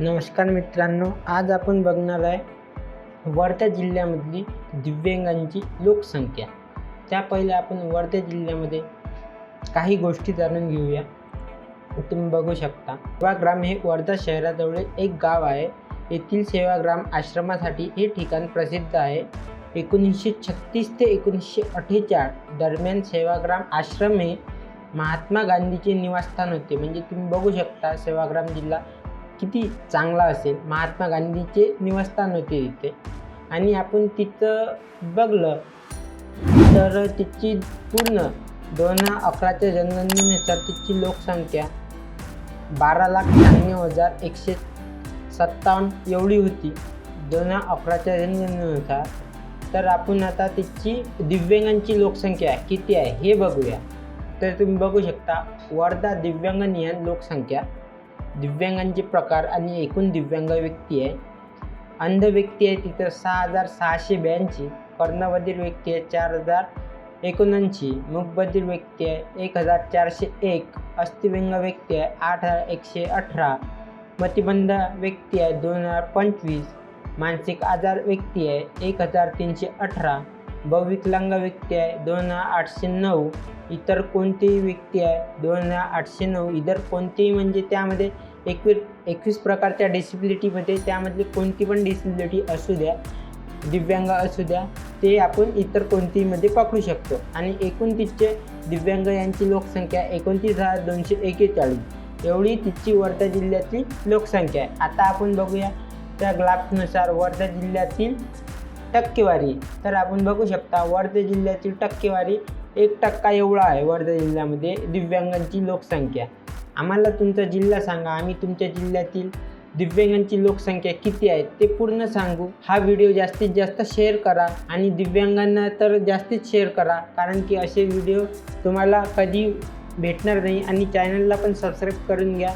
नमस्कार मित्रांनो आज आपण बघणार आहे वर्धा जिल्ह्यामधली दिव्यांगांची लोकसंख्या. त्या पहिले आपण वर्धा जिल्ह्यामध्ये काही गोष्टी जाणून घेऊया. तुम्ही बघू शकता सेवाग्राम हे वर्धा शहराजवळ एक गाव आहे. येथील सेवाग्राम आश्रमासाठी हे ठिकाण प्रसिद्ध आहे. एकोणीसशे छत्तीस ते एकोणीसशे अठ्ठेचाळ दरम्यान सेवाग्राम आश्रम हे महात्मा गांधीचे निवासस्थान होते. म्हणजे तुम्ही बघू शकता सेवाग्राम जिल्हा किती चांगला असेल? महात्मा गांधीचे निवासस्थान होते तिथे आणि आपण तिथं बघलं तर तिची पूर्ण दोन हजार अकराच्या जनगणनेनुसार तिची लोकसंख्या बारा लाख शहाण्णव हजार एकशे सत्तावन्न एवढी होती दोन हजार अकराच्या जनगणनेनुसार तर आपण आता तिची दिव्यांगांची लोकसंख्या किती आहे हे बघूया. तर तुम्ही बघू शकता वर्धा दिव्यांग नियन लोकसंख्या. दिव्यांगांचे प्रकार आणि एकूण दिव्यांग व्यक्ती आहे. अंध व्यक्ती आहे तिथं सहा हजार सहाशे ब्याऐंशी कर्णबधीर व्यक्ती आहे चार हजार एकोणऐंशी मुखबधीर व्यक्ती आहे एक हजार चारशे एक अस्थिव्यंग व्यक्ती आहे आठ हजार एकशे अठरा मतिबंध व्यक्ती आहे दोन हजार पंचवीस मानसिक आजार व्यक्ती आहे एक हजार तीनशे अठरा बहुविकलांग व्यक्ती आहे दोन हजार आठशे नऊ इतर कोणतीही व्यक्ती आहे दोन हजार आठशे नऊ इतर कोणतीही म्हणजे त्यामध्ये एकवीस एकवीस प्रकारच्या डिसिबिलिटीमध्ये त्यामधली कोणती पण डिसिबिलिटी असू द्या दिव्यांग असू द्या ते आपण इतर कोणतीमध्ये पकडू शकतो. आणि एकूण तिथचे दिव्यांग यांची लोकसंख्या एकोणतीस हजार दोनशे एकेचाळीस. एवढी तिची वर्धा जिल्ह्यातली लोकसंख्या आहे. आता आपण बघूया त्या ग्राफनुसार वर्धा जिल्ह्यातील टक्केवारी. तर आपण बघू शकता वर्धा जिल्ह्यातील टक्केवारी एक टक्का एवढा आहे वर्धा जिल्ह्यामध्ये दिव्यांगांची लोकसंख्या. आम्हाला तुमचा जिल्हा सांगा. आम्ही तुमच्या जिल्ह्यातील दिव्यांगांची लोकसंख्या किती आहे ते पूर्ण सांगू. हा व्हिडिओ जास्तीत जास्त शेअर करा आणि दिव्यांगांना तर जास्तीत शेअर करा. कारण की असे व्हिडिओ तुम्हाला कधी भेटणार नाही आणि चॅनलला पण सबस्क्राईब करून घ्या.